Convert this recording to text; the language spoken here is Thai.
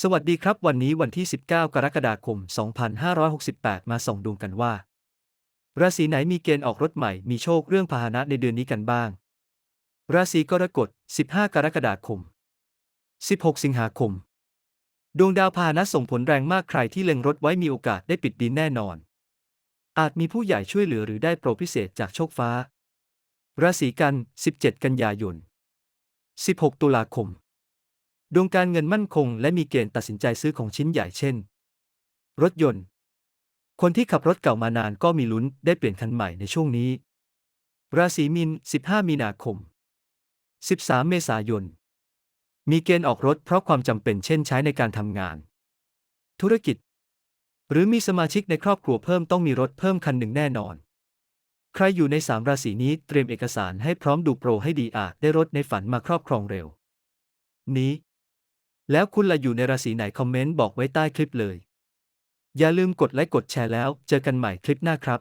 สวัสดีครับ วันนี้วันที่ 19 กรกฎาคม 2568 มาส่องดวงกันว่า ราศีไหนมีเกณฑ์ออกรถใหม่ มีโชคเรื่องพาหนะในเดือนนี้กันบ้าง ราศีกรกฎ 15 กรกฎาคม 16 สิงหาคม ดวงดาวพาหนะส่งผลแรงมากใครที่เล็งรถไว้มีโอกาสได้ปิดดินแน่นอน อาจมีผู้ใหญ่ช่วยเหลือหรือได้โปรพิเศษจากโชคฟ้า ราศีกัน 17 กันยายน 16 ตุลาคม ดวงการเงินมั่นคงและมีเกณฑ์ตัดสินใจซื้อของชิ้นใหญ่เช่น รถยนต์ คนที่ขับรถเก่ามานานก็มีลุ้นได้เปลี่ยนคันใหม่ในช่วงนี้ ราศีมิน15 มีนาคม 13 เมษายน มีเกณฑ์ออกรถเพราะความจำเป็นเช่นใช้ในการทำงาน ธุรกิจ หรือมีสมาชิกในครอบครัวเพิ่มต้องมีรถเพิ่มคันหนึ่งแน่นอน ใครอยู่ในสามราศีนี้เตรียมเอกสารให้พร้อมดูโปรให้ดีอาจได้รถในฝันมาครอบครองเร็ว นี้ แล้วคุณล่ะอยู่ในราศีไหนคอมเมนต์บอกไว้ใต้คลิปเลย อย่าลืมกดไลค์กดแชร์แล้ว เจอกันใหม่คลิปหน้าครับ